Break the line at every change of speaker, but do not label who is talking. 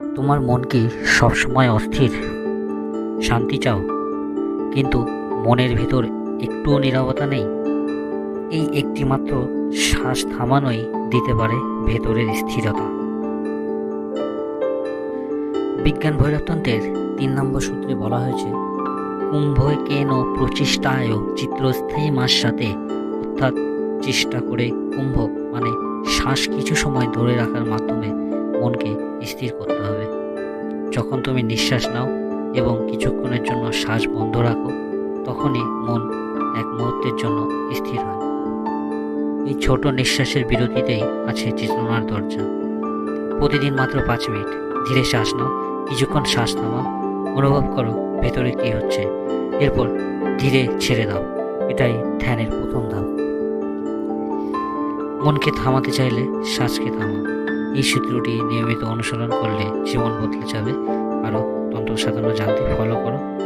তোমার মন কি সবসময় অস্থির। শান্তি চাও, কিন্তু মনের ভেতর একটুও নীরবতা নেই। এই একটিমাত্র শ্বাস থামানোই দিতে পারে ভেতরের স্থিরতা। বিজ্ঞান ভৈরবতন্ত্রের তিন নম্বর সূত্রে বলা হয়েছে কুম্ভয় কেন প্রচেষ্টায় চিত্রস্থায়ী মাস সাথে, অর্থাৎ চেষ্টা করে কুম্ভ মানে শ্বাস কিছু সময় ধরে রাখার মাধ্যমে মনকে স্থির করতে হবে। যখন তুমি নিঃশ্বাস নাও এবং কিছুক্ষণের জন্য শ্বাস বন্ধ রাখো, তখনই মন এক মুহূর্তের জন্য স্থির হয়। এই ছোট নিঃশ্বাসের বিরতিতেই আছে চেতনার দরজা। প্রতিদিন মাত্র পাঁচ মিনিট। ধীরে শ্বাস নাও, কিছুক্ষণ শ্বাস থামাও। অনুভব করো ভেতরে কী হচ্ছে। এরপর ধীরে ছেড়ে দাও। এটাই ধ্যানের প্রথম ধাপ। মনকে থামাতে চাইলে শ্বাসকে থামাও। এই সূত্রটি নিয়মিত অনুসরণ করলে জীবন বদলে যাবে। আরও তন্ত্র সাধনা জানতে ফলো করো।